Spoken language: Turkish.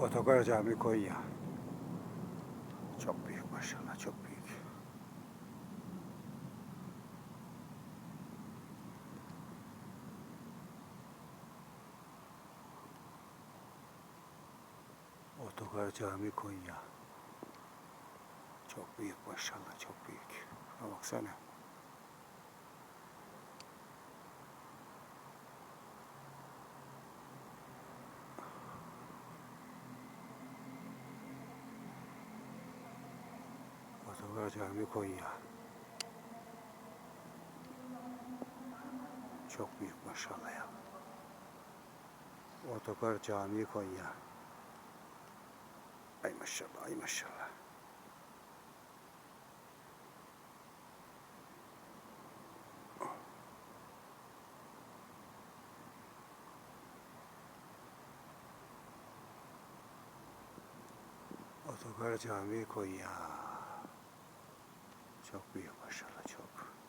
Otogar Cami Konya. Çok büyük maşallah çok büyük. Otogar Cami Konya. Çok büyük maşallah çok büyük. Ha baksana. Otogar Cami Konya. Çok büyük maşallah ya. Otogar Cami Konya. Ay maşallah, ay maşallah. Otogar Cami Konya. Çok büyük başarı çok.